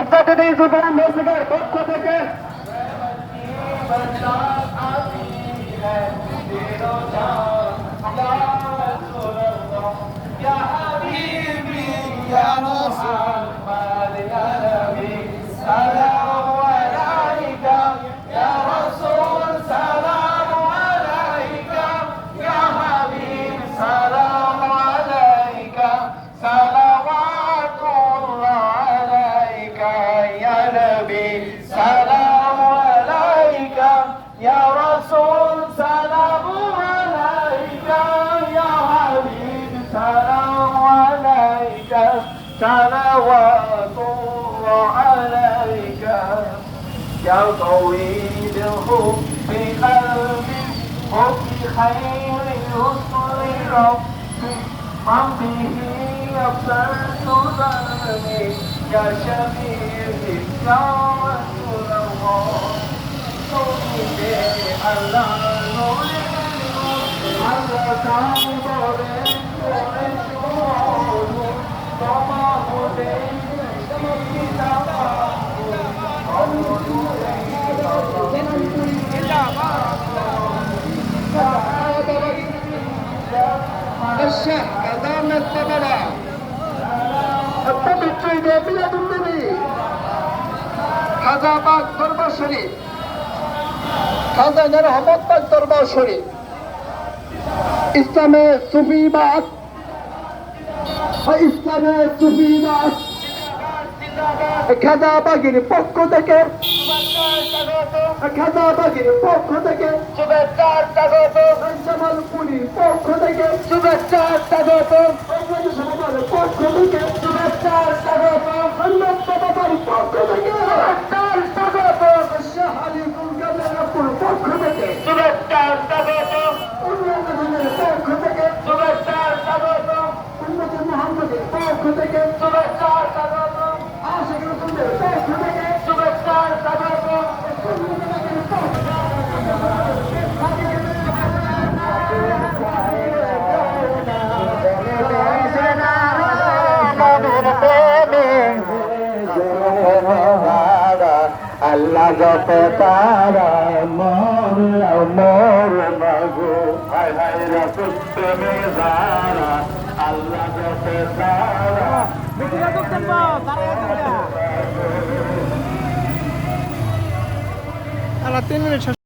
ইত্যাদি সুতরাং মজুদার পক্ষ থেকে Ya Habib, Ya Rasul يا رسول سلام عليك يا حبيب سلام عليك صلوات الله عليك. يا طويل الحب قلبي حب خير رسل ربي. من به أبصرت ظلمي يا شفيعي يا رسول الله الشيخ أدام الثمرة الطبيب في بلاد النبي هذا بعد ضرب شريف খাজানের রহমতবাগ দরবার শরীফ। ইসলামে সুফিবাদ ইসলামে সুফিবাদ খাজাবাগির পক্ষ থেকে খাজাবাগির পক্ষ থেকে শুভেচ্ছা স্বাগত। জামালপুরীর পক্ষ থেকে শুভেচ্ছা স্বাগত। বাংলাদেশ সমাজের পক্ষ থেকে শুভেচ্ছা স্বাগত আল্লাহ বাবার পক্ষ থেকে শুভেচ্ছা স্বাগত শাহ আলী কুলকাতার পক্ষ থেকে শুভেচ্ছা স্বাগত উন্নয়নের পক্ষ থেকে শুভেচ্ছা স্বাগত উন্নত মোহাম্মদের পক্ষ থেকে শুভেচ্ছা স্বাগত আশিক রসুলের পক্ষ থেকে শুভেচ্ছা স্বাগত আল্লাহ যত তারা মর মর মাগো হায় হায় রাসুল, প্রেমে যারা, আল্লাহ যত তারা তিন মিনিট